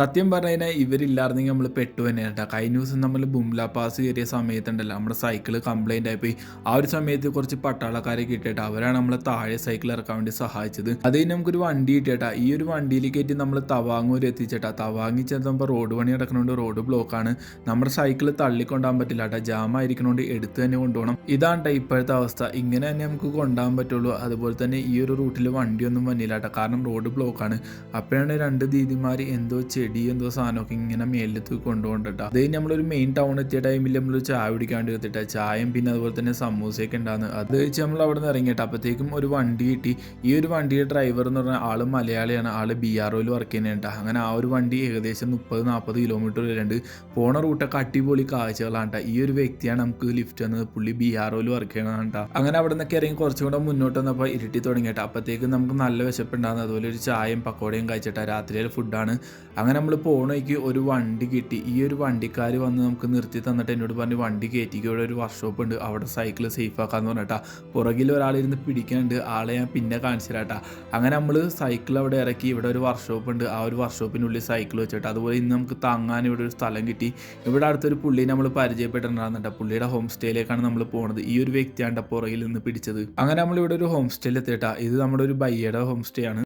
സത്യം പറഞ്ഞു കഴിഞ്ഞാൽ ഇവരില്ലായിരുന്നെങ്കിൽ നമ്മൾ പെട്ടു തന്നെ കേട്ടോ കഴിഞ്ഞ ദിവസം നമ്മൾ ബുംല പാസ് കയറിയ സമയത്തുണ്ടല്ലോ നമ്മുടെ സൈക്കിൾ കംപ്ലൈന്റ് ആയിപ്പോയി. ആ ഒരു സമയത്ത് കുറച്ച് പട്ടാളക്കാരെ കിട്ടിയിട്ട്. അവരാണ് നമ്മളെ താഴെ സൈക്കിൾ ഇറക്കാൻ വേണ്ടി സഹായിച്ചത്. അത് കഴിഞ്ഞ് നമുക്കൊരു വണ്ടി കിട്ടിയേട്ടാ. ഈ ഒരു വണ്ടിയിൽ കയറ്റി നമ്മൾ തവാങ്ങൂർ എത്തിച്ചേട്ടാ. തവാങ്ങി ചെന്നപ്പോൾ റോഡ് പണി നടക്കണോണ്ട് റോഡ് ബ്ലോക്കാണ് നമ്മുടെ സൈക്കിൾ തള്ളിക്കൊണ്ടാൻ പറ്റില്ല കേട്ടോ ജാം ആയിരിക്കണോണ്ട് എടുത്ത് തന്നെ കൊണ്ടുപോകണം. ഇതാണ് ഇപ്പോഴത്തെ അവസ്ഥ. ഇങ്ങനെ തന്നെ നമുക്ക് കൊണ്ടുപോകാൻ പറ്റുള്ളൂ. അതുപോലെ തന്നെ ഈ ഒരു റൂട്ടിൽ വണ്ടിയൊന്നും വന്നില്ല കേട്ടോ കാരണം റോഡ് ബ്ലോക്കാണ് അപ്പോഴാണ് രണ്ട് ദീദിമാർ എന്തോ ചെടി എന്തോ സാധനമൊക്കെ ഇങ്ങനെ മേലിലേക്ക് കൊണ്ടുപോകണ്ടിട്ടാ. അത് നമ്മളൊരു മെയിൻ ടൗൺ എത്തിയ ടൈമിൽ നമ്മൾ ചായ കുടിക്കാണ്ട് എത്തിട്ട. ചായയും പിന്നെ അതുപോലെ തന്നെ സമൂസയൊക്കെ ഉണ്ടാകുന്നത് അത് വെച്ച് നമ്മൾ അവിടെ നിന്ന് ഇറങ്ങിയിട്ട്. അപ്പോഴത്തേക്കും ഒരു വണ്ടി കിട്ടി. ഈ ഒരു വണ്ടിയുടെ ഡ്രൈവർ എന്ന് പറഞ്ഞാൽ ആൾ മലയാളിയാണ്. ആൾ ബി ആർ ഒയിൽ വർക്ക് ചെയ്യുന്നുണ്ട് അങ്ങനെ ആ ഒരു വണ്ടി ഏകദേശം മുപ്പത് നാൽപ്പത് കിലോമീറ്റർ വരെയുണ്ട് പോണ റൂട്ടൊക്കെ അടിപൊളി കാഴ്ചകളാണ്. ഈ ഒരു വ്യക്തിയാണ് നമുക്ക് ലിഫ്റ്റ് വന്നത് പുള്ളി ബി ആർ ഒയിൽ വർക്ക് ചെയ്യണതാണ്. അങ്ങനെ അവിടെ നിന്നൊക്കെ ഇറങ്ങി കുറച്ചും കൂടെ മുന്നോട്ട് വന്നപ്പോൾ ഇരുട്ടി തുടങ്ങിയിട്ട്. അപ്പോഴത്തേക്കും നമുക്ക് നല്ല വിശപ്പുണ്ടാകുന്നത് അതുപോലെ ഒരു ചായയും പക്കോടയും കഴിച്ചിട്ട്. രാത്രിയിലെ ഫുഡാണ് അങ്ങനെ നമ്മൾ പോണ ഒരു വണ്ടി കിട്ടി. ഈ ഒരു വണ്ടിക്കാർ വന്ന് നമുക്ക് നിർത്തി തന്നിട്ട് എന്നോട് പറഞ്ഞ് വണ്ടി കയറ്റിക്ക് ഇവിടെ ഒരു വർക്ക്ഷോപ്പ് ഉണ്ട്. അവിടെ സൈക്കിൾ സേഫ് ആക്കാന്ന് പറഞ്ഞിട്ടാ പുറകിൽ ഒരാളിരുന്ന് പിടിക്കാനുണ്ട് ആളെ ഞാൻ പിന്നെ കാണിച്ചു അങ്ങനെ നമ്മൾ സൈക്കിൾ അവിടെ ഇറക്കി. ഇവിടെ ഒരു വർക്ക്ഷോപ്പ് ഉണ്ട്. ആ ഒരു വർക്ക്ഷോപ്പിനുള്ളിൽ സൈക്കിൾ വെച്ചിട്ട് അതുപോലെ ഇന്ന് നമുക്ക് താങ്ങാൻ ഇവിടെ ഒരു സ്ഥലം കിട്ടി. ഇവിടെ അടുത്തൊരു പുള്ളി നമ്മൾ പരിചയപ്പെട്ടിട്ടുണ്ടാകുന്നുണ്ട് പുള്ളിയുടെ ഹോം സ്റ്റേയിലേക്കാണ് നമ്മൾ പോണത്. ഈ ഒരു വ്യക്തിയാണ് പുറകിൽ നിന്ന് പിടിച്ചത്. അങ്ങനെ നമ്മൾ ഇവിടെ ഒരു ഹോം സ്റ്റേയിൽ എത്തിയിട്ടാ ഇത് നമ്മുടെ ഒരു ബയ്യയുടെ ഹോം സ്റ്റേ ആണ്.